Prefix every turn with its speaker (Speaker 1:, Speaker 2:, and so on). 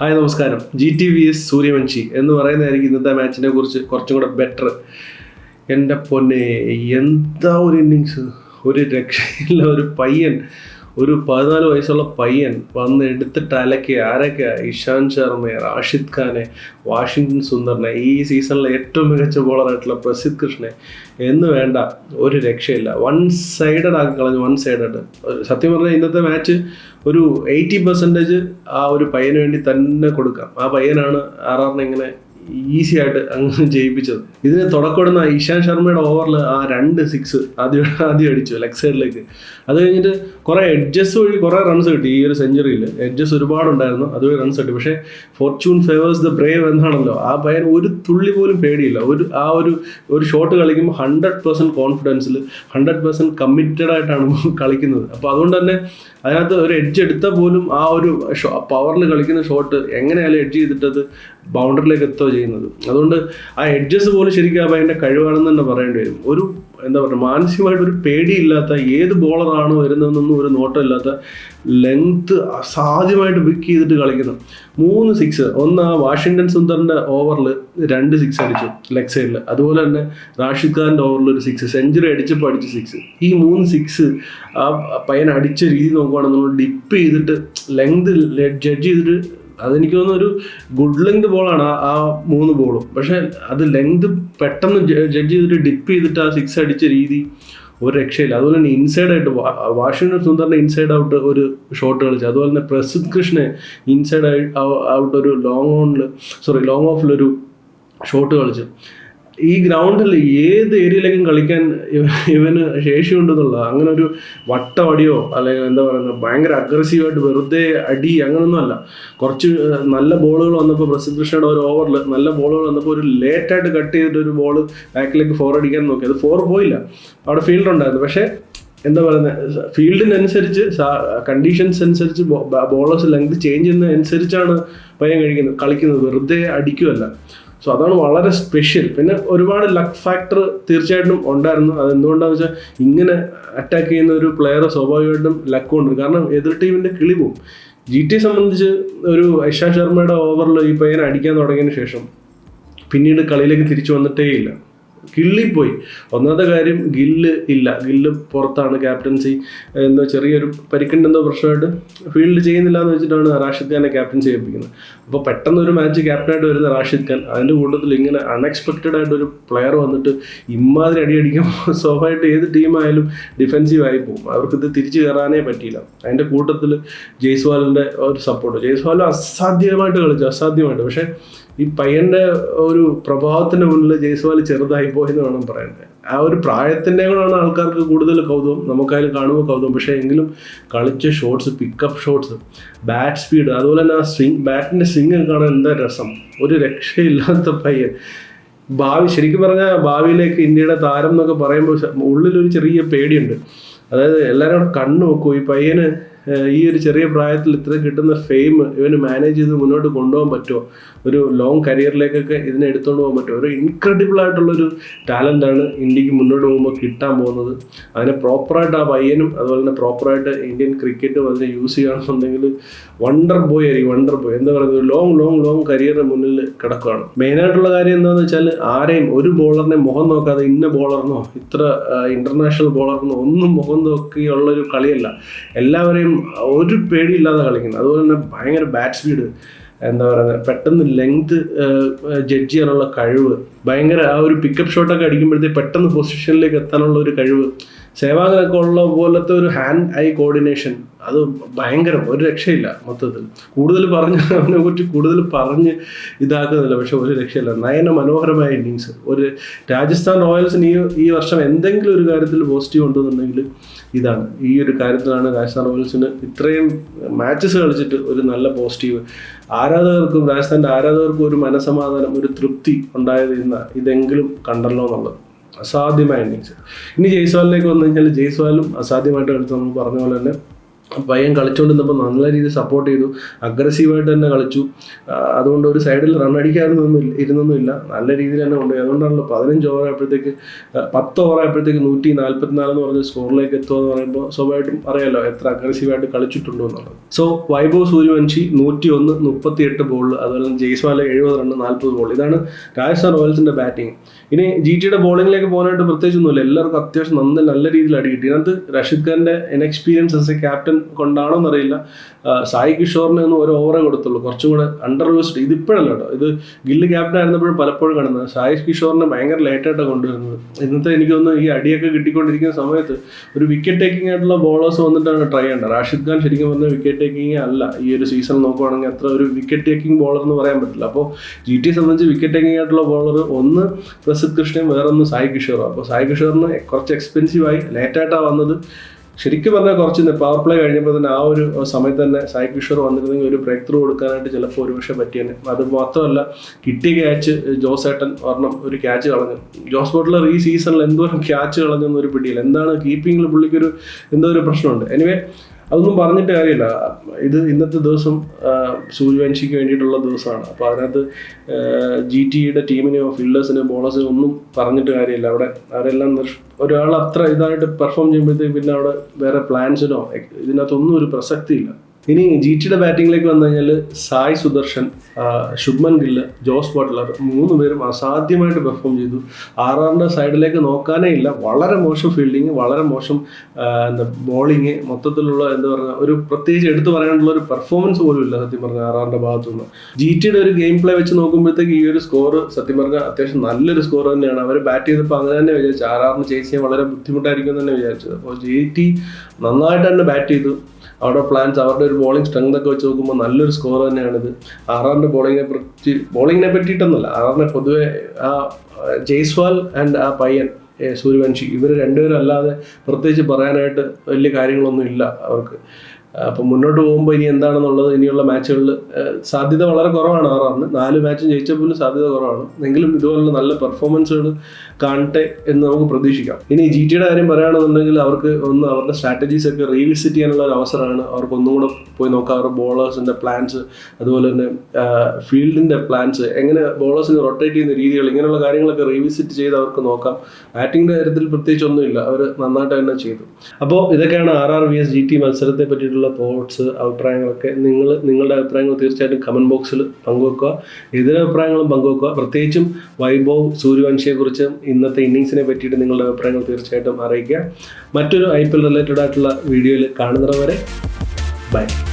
Speaker 1: Hi നമസ്കാരം. G T V S Suryavanshi എന്ന് പറയുന്നതായിരിക്കും ഇന്നത്തെ മാച്ചിനെ കുറിച്ച് കുറച്ചും കൂടെ ബെറ്റർ എന്റെ പൊന്നെ എന്താ ഒരു ഇന്നിങ്സ് ഒരു രക്ഷയില്ല ഒരു പയ്യൻ. ഒരു പതിനാല് വയസ്സുള്ള പയ്യൻ വന്ന് എടുത്തിട്ട് അലക്കി ആരൊക്കെ? ഇഷാന്ത് ശർമ്മയെ റാഷിദ് ഖാനെ വാഷിങ്ടൺ സുന്ദറിനെ ഈ സീസണിലെ ഏറ്റവും മികച്ച ബോളറായിട്ടുള്ള പ്രസിദ്ധ് കൃഷ്ണനെ എന്ന് വേണ്ട ഒരു രക്ഷയില്ല. വൺ സൈഡഡ് ആക്കി കളഞ്ഞു വൺ സൈഡഡ് സത്യം പറഞ്ഞാൽ ഇന്നത്തെ മാച്ച് ഒരു എയ്റ്റി പെർസെന്റേജ് ആ ഒരു പയ്യന് വേണ്ടി തന്നെ കൊടുക്കാം. ആ പയ്യനാണ് ആർ ആറിനെ ഇങ്ങനെ ഈസി ആയിട്ട് അങ്ങ് ജയിപ്പിച്ചത്. ഇതിന് തുടക്കമിടുന്ന ഇഷാന്ത് ശർമ്മയുടെ ഓവറിൽ ആ രണ്ട് സിക്സ് ആദ്യം ആദ്യം അടിച്ചു ലെഗ് സൈഡിലേക്ക് അത് കഴിഞ്ഞിട്ട് കുറേ എഡ്ജസ് വഴി കുറേ റൺസ് കിട്ടി. ഈ ഒരു സെഞ്ചുറിയിൽ എഡ്ജസ് ഒരുപാടുണ്ടായിരുന്നു അതുവഴി റൺസ് കിട്ടി. പക്ഷേ ഫോർച്യൂൺ ഫേവേഴ്സ് ദ ബ്രേവ് എന്നാണല്ലോ. ആ പയ്യൻ ഒരു തുള്ളി പോലും പേടിയില്ല. ഒരു ആ ഒരു ഒരു ഷോട്ട് കളിക്കുമ്പോൾ ഹൺഡ്രഡ് പെർസെന്റ് കോൺഫിഡൻസിൽ ഹൺഡ്രഡ് പെർസെന്റ് കമ്മിറ്റഡ് ആയിട്ടാണ് കളിക്കുന്നത്. അപ്പോൾ അതുകൊണ്ട് തന്നെ അതിനകത്ത് ഒരു എഡ്ജ് എടുത്താൽ പോലും ആ ഒരു പവറിൽ കളിക്കുന്ന ഷോട്ട് എങ്ങനെയായാലും എഡ്ജ് ചെയ്തിട്ടത് ബൗണ്ടറിയിലേക്ക് എത്തുക ചെയ്യുന്നത്. അതുകൊണ്ട് ആ എഡ്ജസ് പോലും ശരിക്കും പയ്യന്റെ കഴിവാണെന്ന് തന്നെ പറയേണ്ടി വരും. ഒരു എന്താ പറയുക മാനസികമായിട്ട് ഒരു പേടിയില്ലാത്ത ഏത് ബോളറാണ് വരുന്നതെന്നൊന്നും ഒരു നോട്ടമില്ലാത്ത ലെങ്ത് അസാധ്യമായിട്ട് പിക്ക് ചെയ്തിട്ട് കളിക്കുന്നു. മൂന്ന് സിക്സ് ഒന്ന് ആ വാഷിങ്ടൺ സുന്ദറിന്റെ ഓവറിൽ രണ്ട് സിക്സ് അടിച്ചു ലെഗ് സൈഡിൽ അതുപോലെ തന്നെ റാഷിദ് ഖാന്റെ ഓവറിൽ ഒരു സിക്സ് സെഞ്ചുറി അടിച്ചപ്പോൾ അടിച്ച സിക്സ് ഈ മൂന്ന് സിക്സ് ആ പയ്യൻ അടിച്ച രീതി നമ്മൾ ഡിപ്പ് ചെയ്തിട്ട് ലെങ്ത് ജഡ്ജ് ചെയ്തിട്ട് അതെനിക്ക് തോന്നുന്നു ഒരു ഗുഡ് ലെങ്ത് ബോളാണ് ആ മൂന്ന് ബോളും പക്ഷെ അത് ലെങ്ത് പെട്ടെന്ന് ജഡ്ജ് ചെയ്തിട്ട് ഡിപ്പ് ചെയ്തിട്ട് ആ സിക്സ് അടിച്ച രീതി ഒരു രക്ഷയില്ല. അതുപോലെ തന്നെ ഇൻസൈഡ് ആയിട്ട് വാഷിംഗ്ടൺ സുന്ദറിനെ ഇൻസൈഡ് ഔട്ട് ഒരു ഷോട്ട് കളിച്ചു അതുപോലെ തന്നെ പ്രസിദ് കൃഷ്ണെ ഇൻസൈഡ് ഔട്ട് ഒരു ലോങ് ഓണിൽ സോറി ലോങ് ഓഫിൽ ഒരു ഷോട്ട് കളിച്ചു. ഈ ഗ്രൗണ്ടിൽ ഏത് ഏരിയയിലേക്കും കളിക്കാൻ ഇവ- ഇവന് ശേഷിയുണ്ടെന്നുള്ളത്. അങ്ങനെ ഒരു വട്ടം അടിയോ അല്ലെങ്കിൽ എന്താ പറയുക ഭയങ്കര അഗ്രസീവായിട്ട് വെറുതെ അടി അങ്ങനൊന്നും അല്ല കുറച്ച് നല്ല ബോളുകൾ വന്നപ്പോൾ പ്രസിദ്ധ് കൃഷ്ണയുടെ ഒരു ഓവറിൽ നല്ല ബോളുകൾ വന്നപ്പോൾ ഒരു ലേറ്റായിട്ട് കട്ട് ചെയ്തിട്ട് ഒരു ബോൾ ബാക്കിലേക്ക് ഫോർ അടിക്കാൻ നോക്കി. അത് ഫോർ പോയില്ല. അവിടെ ഫീൽഡ് ഉണ്ടായിരുന്നു. പക്ഷേ എന്താ പറയുന്നത് ഫീൽഡിനനുസരിച്ച് കണ്ടീഷൻസ് അനുസരിച്ച് ബോളേഴ്സ് ലെങ്ത് ചേഞ്ച് ചെയ്യുന്നതനുസരിച്ചാണ് പയ്യൻ കഴിക്കുന്നത് കളിക്കുന്നത്. വെറുതെ അടിക്കുമല്ല സോ അതാണ് വളരെ സ്പെഷ്യൽ. പിന്നെ ഒരുപാട് ലക്ക് ഫാക്ടർ തീർച്ചയായിട്ടും ഉണ്ടായിരുന്നു. അത് എന്തുകൊണ്ടാണെന്ന് വെച്ചാൽ ഇങ്ങനെ അറ്റാക്ക് ചെയ്യുന്ന ഒരു പ്ലെയർ സ്വാഭാവികമായിട്ടും ലക്ക് ഉണ്ട് കാരണം എതിർ ടീമിന്റെ കിളി പോവും. ജി ടി സംബന്ധിച്ച് ഒരു ഐഷാ ശർമ്മയുടെ ഓവറിൽ ഈ പയ്യനെ അടിക്കാൻ തുടങ്ങിയതിന് ശേഷം പിന്നീട് കളിയിലേക്ക് തിരിച്ചു വന്നിട്ടേ ഇല്ല കിള്ളിപ്പോയി. ഒന്നാമത്തെ കാര്യം ഗില്ല് ഇല്ല. ഗില്ല് പുറത്താണ് ക്യാപ്റ്റൻസി. എന്തോ ചെറിയൊരു പരിക്കുണ്ടെന്നോ പ്രശ്നമായിട്ട്. ഫീൽഡ് ചെയ്യുന്നില്ല എന്ന് വെച്ചിട്ടാണ് റാഷിദ് ഖാനെ ക്യാപ്റ്റൻസി ചെയ്യിപ്പിക്കുന്നത് അപ്പോൾ പെട്ടെന്ന് ഒരു മാച്ച് ക്യാപ്റ്റനായിട്ട് വരുന്ന റാഷിദ് ഖാൻ അതിന്റെ കൂട്ടത്തിൽ ഇങ്ങനെ അൺഎക്സ്പെക്റ്റഡ് ആയിട്ട് ഒരു പ്ലെയർ വന്നിട്ട് ഇമ്മാതിരി അടി അടിക്കുമ്പോൾ സ്വാഭാവികമായിട്ട് ഏത് ടീമായാലും ഡിഫെൻസീവ് ആയി പോകും. അവർക്കിത് തിരിച്ചു കയറാനേ പറ്റിയില്ല. അതിന്റെ കൂട്ടത്തിൽ ജയ്സ്വാലിന്റെ ഒരു സപ്പോർട്ട് ജയ്സ്വാൽ അസാധ്യമായിട്ട് കളിച്ചു. അസാധ്യമായിട്ട്. പക്ഷേ ഈ പയ്യന്റെ ഒരു പ്രഭാവത്തിന് മുന്നിൽ ജയ്സ്വാൽ ചെറുതായി പോയെന്ന് വേണം പറയണ്ടേ. ആ ഒരു പ്രായത്തിന്റെ കൂടെയാണ് ആൾക്കാർക്ക് കൂടുതൽ കൗതുകം. നമുക്കതിൽ കാണുമ്പോൾ കൗതുകം. പക്ഷേ എങ്കിലും കളിച്ച shots pickup shots bat speed അതുപോലെ തന്നെ ആ സ്വിങ് ബാറ്റിന്റെ സ്വിങ് കാണാൻ എന്താ രസം? ഒരു രക്ഷയില്ലാത്ത പയ്യൻ. ഭാവി ശരിക്കും പറഞ്ഞാൽ ഭാവിയിലേക്ക് ഇന്ത്യയുടെ താരം എന്നൊക്കെ പറയുമ്പോൾ ഉള്ളിലൊരു ചെറിയ പേടിയുണ്ട്. അതായത് എല്ലാവരും കണ്ണു നോക്കൂ. ഈ പയ്യന് ഈ ഒരു ചെറിയ പ്രായത്തിൽ ഇത്ര കിട്ടുന്ന ഫെയിം ഇവന് മാനേജ് ചെയ്ത് മുന്നോട്ട് കൊണ്ടുപോകാൻ പറ്റുമോ? ഒരു ലോങ് കരിയറിലേക്കൊക്കെ ഇതിനെ എടുത്തുകൊണ്ട് പോകാൻ പറ്റുമോ? ഒരു ഇൻക്രെഡിബിൾ ആയിട്ടുള്ളൊരു ടാലന്റാണ് ഇന്ത്യയ്ക്ക് മുന്നോട്ട് പോകുമ്പോൾ കിട്ടാൻ പോകുന്നത്. അതിനെ പ്രോപ്പറായിട്ട് ആ പയ്യനും അതുപോലെ തന്നെ പ്രോപ്പറായിട്ട് ഇന്ത്യൻ ക്രിക്കറ്റും അതിനെ യൂസ് ചെയ്യുകയാണെന്നുണ്ടെങ്കിൽ വണ്ടർ ബോയ് ആയിരിക്കും വണ്ടർ ബോയ് എന്താ പറയുന്നത് ലോങ് ലോങ് ലോങ് കരിയറിന് മുന്നിൽ കിടക്കുകയാണ്. മെയിനായിട്ടുള്ള കാര്യം എന്താണെന്ന് വെച്ചാൽ ആരെയും ഒരു ബോളറിനെ മുഖം നോക്കാതെ ഇന്ന ബോളറിനോ ഇത്ര ഇന്റർനാഷണൽ ബോളറിനോ ഒന്നും മുഖം നോക്കിയുള്ളൊരു കളിയല്ല. എല്ലാവരെയും ഒരു പേടിയില്ലാതെ കളിക്കുന്നത് അതുപോലെ തന്നെ ഭയങ്കര ബാറ്റ് സ്പീഡ് എന്താ പറയുന്നത്? പെട്ടെന്ന് ലെങ്ത് ജഡ്ജ് ചെയ്യാനുള്ള കഴിവ്. ഭയങ്കര ആ ഒരു പിക്കപ്പ് ഷോട്ടൊക്കെ അടിക്കുമ്പോഴത്തേക്ക് പെട്ടെന്ന് പൊസിഷനിലേക്ക് എത്താനുള്ള ഒരു കഴിവ്. സേവാഗനൊക്കെ ഉള്ള പോലത്തെ ഒരു ഹാൻഡ് ഐ കോർഡിനേഷൻ അത് ഭയങ്കര ഒരു രക്ഷയില്ല മൊത്തത്തിൽ. കൂടുതൽ പറഞ്ഞ് അവനെ കുറിച്ച് കൂടുതൽ പറഞ്ഞ് ഇതാക്കുന്നില്ല പക്ഷെ ഒരു രക്ഷയില്ല. നയന മനോഹരമായ ഇന്നിങ്സ് ഒരു രാജസ്ഥാൻ റോയൽസിന് ഈ ഈ വർഷം എന്തെങ്കിലും ഒരു കാര്യത്തിൽ പോസിറ്റീവ് ഉണ്ടെന്നുണ്ടെങ്കിൽ ഇതാണ്. ഈ ഒരു കാര്യത്തിലാണ് രാജസ്ഥാൻ റോയൽസിന് ഇത്രയും മാച്ചസ് കളിച്ചിട്ട് ഒരു നല്ല പോസിറ്റീവ് ആരാധകർക്കും രാജസ്ഥാന്റെ ആരാധകർക്കും ഒരു മനസമാധാനം ഒരു തൃപ്തി ഉണ്ടായത് ഇന്ന് ഇതെങ്കിലും കണ്ടല്ലോ എന്നുള്ളത്. അസാധ്യമായ ഇന്നിങ്സ് ഇനി ജയ്സ്വാലിലേക്ക് വന്നു കഴിഞ്ഞാൽ ജയ്സ്വാലും അസാധ്യമായിട്ട് കളിച്ചു നമ്മൾ പറഞ്ഞ പോലെ തന്നെ പയ്യൻ കളിച്ചുകൊണ്ടിരുന്നപ്പോൾ നല്ല രീതിയിൽ സപ്പോർട്ട് ചെയ്തു. അഗ്രസീവായിട്ട് തന്നെ കളിച്ചു. അതുകൊണ്ട് ഒരു സൈഡിൽ റൺ അടിക്കാനൊന്നും ഇരുന്നൊന്നുമില്ല. നല്ല രീതിയിൽ തന്നെ കൊണ്ടുപോയി. അതുകൊണ്ടാണല്ലോ പതിനഞ്ച് ഓവർ ആയപ്പോഴത്തേക്ക് പത്ത് ഓവർ ആയപ്പോഴത്തേക്ക് നൂറ്റി നാൽപ്പത്തിനാല് എന്ന് പറഞ്ഞ സ്കോറിലേക്ക് എത്തുക എന്ന് പറയുമ്പോൾ സ്വാഭാവികമായിട്ടും അറിയാലോ എത്ര അഗ്രസീവായിട്ട് കളിച്ചിട്ടുണ്ടോ എന്നുള്ളത്. സോ വൈഭവ് സൂര്യവംശി നൂറ്റി ഒന്ന് മുപ്പത്തി എട്ട് ബോളിൽ അതുപോലെ തന്നെ ജയ്സ്വാല എഴുപത് റണ്ണ് നാൽപ്പത് ബോൾ ഇതാണ് രാജസ്ഥാൻ റോയൽസിന്റെ ബാറ്റിംഗ് ഇനി ജി ടിയുടെ ബോളിംഗിലേക്ക് പോകാനായിട്ട് പ്രത്യേകിച്ചൊന്നുമില്ല. എല്ലാവർക്കും അത്യാവശ്യം നന്ന നല്ല രീതിയിൽ അടി കിട്ടി. ഇതിനകത്ത് റഷീദ് ഖാന്റെ ഇൻഎക്സ്പീരിയൻസ് എസ് എ ക്യാപ്റ്റൻ കൊണ്ടാണോ എന്നറിയില്ല സായി കിഷോറിന് ഒന്നും ഒരു ഓവറേ കൊടുത്തുള്ളൂ. കുറച്ചും കൂടെ അണ്ടർ യൂസ്ഡ് ഇതിപ്പോഴല്ല കേട്ടോ. ഇത് ഗില്ല് ക്യാപ്റ്റൻ ആയിരുന്നപ്പോഴും പലപ്പോഴും കാണുന്നത്. സായി കിഷോറിനെ ഭയങ്കര ലേറ്റായിട്ടാണ് കൊണ്ടുവരുന്നത്. ഇന്നത്തെ എനിക്ക് തോന്നുന്നു ഈ അടിയൊക്കെ കിട്ടിക്കൊണ്ടിരിക്കുന്ന സമയത്ത് ഒരു വിക്കറ്റ് ടേക്കിംഗ് ആയിട്ടുള്ള ബോളേഴ്സ് വന്നിട്ടാണ് ട്രൈ ചെയ്യേണ്ടത്. റാഷിദ് ഖാൻ ശരിക്കും പറഞ്ഞാൽ വിക്കറ്റ് ടേക്കിംഗ് അല്ല. ഈ ഒരു സീസൺ നോക്കുവാണെങ്കിൽ അത്ര ഒരു വിക്കറ്റ് ടേക്കിംഗ് ബോളർ എന്ന് പറയാൻ പറ്റില്ല. അപ്പോൾ ജി ടി സംബന്ധിച്ച് വിക്കറ്റ് ടേക്കിംഗ് ആയിട്ടുള്ള ബോളർ ഒന്ന് പ്രസിദ്ധ് കൃഷ്ണയും വേറൊന്ന് സായി കിഷോറും. അപ്പോൾ സായി കിഷോറിന് കുറച്ച് എക്സ്പെൻസീവായി ലേറ്റായിട്ടാണ് വന്നത്. ശരിക്കും പറഞ്ഞാൽ കുറച്ച് പവർ പ്ലേ കഴിഞ്ഞപ്പോൾ തന്നെ ആ ഒരു സമയത്ത് തന്നെ സായി കിഷോർ വന്നിരുന്നെങ്കിൽ ഒരു ബ്രേക്ക് ത്രൂ കൊടുക്കാനായിട്ട് ചിലപ്പോൾ ഒരുപക്ഷെ പറ്റിയേനെ. അത് മാത്രമല്ല കിട്ടിയ ക്യാച്ച് ജോസ് ഏട്ടൻ ഒരെണ്ണം ഒരു ക്യാച്ച് കളഞ്ഞു. ജോസ് ബോട്ട്ലർ ഈ സീസണിൽ എന്തോരം ക്യാച്ച് കളഞ്ഞെന്നൊരു പിടിയില്ല. എന്താണ് കീപ്പിങ്ങിൽ പുള്ളിക്കൊരു എന്തോ ഒരു പ്രശ്നമുണ്ട്. എനിവേ അതൊന്നും പറഞ്ഞിട്ട് കാര്യമില്ല. ഇത് ഇന്നത്തെ ദിവസം സൂര്യവംശിക്ക് വേണ്ടിയിട്ടുള്ള ദിവസമാണ്. അപ്പോൾ അതിനകത്ത് ജി ടിയുടെ ടീമിനെയോ ഫീൽഡേഴ്സിനെയോ ബോളേഴ്സിനെയോ ഒന്നും പറഞ്ഞിട്ട് കാര്യമില്ല. അവിടെ അവരെല്ലാം ഒരാൾ അത്ര ഇതായിട്ട് പെർഫോം ചെയ്യുമ്പോഴത്തേക്ക് പിന്നെ അവിടെ വേറെ പ്ലാൻസിനോ ഇതിനകത്തൊന്നും ഒരു പ്രസക്തിയില്ല. ഇനി ജി ടിയുടെ ബാറ്റിങ്ങിലേക്ക് വന്നു കഴിഞ്ഞാൽ Sai Sudharsan Shubman Gill Jos Buttler മൂന്ന് പേരും അസാധ്യമായിട്ട് പെർഫോം ചെയ്തു. ആറാറിന്റെ സൈഡിലേക്ക് നോക്കാനേ ഇല്ല. വളരെ മോശം ഫീൽഡിങ് വളരെ മോശം എന്താ ബോളിങ് മൊത്തത്തിലുള്ള എന്താ പറയുക ഒരു പ്രത്യേകിച്ച് എടുത്തു പറയാനുള്ള ഒരു പെർഫോമൻസ് പോലും ഇല്ല സത്യം പറഞ്ഞാൽ ആറാറിന്റെ ഭാഗത്തുനിന്ന്. ജി ടിയുടെ ഒരു ഗെയിം പ്ലേ വെച്ച് നോക്കുമ്പോഴത്തേക്ക് ഈ ഒരു സ്കോർ സത്യം പറഞ്ഞാൽ അത്യാവശ്യം നല്ലൊരു സ്കോർ തന്നെയാണ്. അവർ ബാറ്റ് ചെയ്തപ്പോൾ അങ്ങനെ തന്നെ വിചാരിച്ചു. ആറാറിന് ചെയ്യാൻ വളരെ ബുദ്ധിമുട്ടായിരിക്കും തന്നെ വിചാരിച്ചത്. അപ്പോൾ ജി ടി നന്നായിട്ട് തന്നെ ബാറ്റ് ചെയ്തു. അവരുടെ പ്ലാൻസ് അവരുടെ ഒരു ബോളിംഗ് സ്ട്രെങ്ത് ഒക്കെ വെച്ച് നോക്കുമ്പോൾ നല്ലൊരു സ്കോർ തന്നെയാണിത്. ആറാറിന്റെ ബോളിങ്ങിനെ പറ്റി ബോളിങ്ങിനെ പറ്റിയിട്ടൊന്നല്ല ആറാറിനെ പൊതുവെ ആ ജയ്സ്വാൽ ആൻഡ് ആ പയ്യൻ സൂര്യവംശി ഇവർ രണ്ടുപേരും അല്ലാതെ പ്രത്യേകിച്ച് പറയാനായിട്ട് വലിയ കാര്യങ്ങളൊന്നും ഇല്ല അവർക്ക്. അപ്പം മുന്നോട്ട് പോകുമ്പോൾ ഇനി എന്താണെന്നുള്ളത് ഇനിയുള്ള മാച്ചുകളിൽ സാധ്യത വളരെ കുറവാണ് ആറാറിന്. നാല് മാച്ചും ജയിച്ച പോലും സാധ്യത കുറവാണ്. എങ്കിലും ഇതുപോലുള്ള നല്ല പെർഫോമൻസുകൾ കാണട്ടെ എന്ന് നമുക്ക് പ്രതീക്ഷിക്കാം. ഇനി ജി ടിയുടെ കാര്യം പറയുകയാണെന്നുണ്ടെങ്കിൽ അവർക്ക് ഒന്ന് അവരുടെ സ്ട്രാറ്റജീസ് ഒക്കെ റീവിസിറ്റ് ചെയ്യാനുള്ള ഒരു അവസരമാണ്. അവർക്ക് ഒന്നും കൂടെ പോയി നോക്കാം. അവരുടെ ബോളേഴ്സിന്റെ പ്ലാൻസ് അതുപോലെ തന്നെ ഫീൽഡിന്റെ പ്ലാൻസ് എങ്ങനെ ബോളേഴ്സിനെ റൊട്ടേറ്റ് ചെയ്യുന്ന രീതികൾ ഇങ്ങനെയുള്ള കാര്യങ്ങളൊക്കെ റീവിസിറ്റ് ചെയ്ത് അവർക്ക് നോക്കാം. ബാറ്റിങ്ങിന്റെ കാര്യത്തിൽ പ്രത്യേകിച്ച് ഒന്നുമില്ല. അവർ നന്നായിട്ട് തന്നെ ചെയ്തു. അപ്പോൾ ഇതൊക്കെയാണ് R R V S G T മത്സരത്തെ പറ്റിയിട്ടുള്ള തോട്ട്സ് അഭിപ്രായങ്ങളൊക്കെ നിങ്ങൾ നിങ്ങളുടെ അഭിപ്രായങ്ങൾ തീർച്ചയായിട്ടും കമന്റ് ബോക്സിൽ പങ്കുവെക്കുക. എതിരഭിപ്രായങ്ങളും പങ്കുവെക്കുക. പ്രത്യേകിച്ചും വൈഭവ് സൂര്യവംശിയെക്കുറിച്ചും ഇന്നത്തെ ഇന്നിങ്സിനെ പറ്റിയിട്ട് നിങ്ങളുടെ അഭിപ്രായങ്ങൾ തീർച്ചയായിട്ടും അറിയിക്കുക. മറ്റൊരു ഐ പി എൽ റിലേറ്റഡ് ആയിട്ടുള്ള വീഡിയോയിൽ കാണുന്നവരെ ബൈ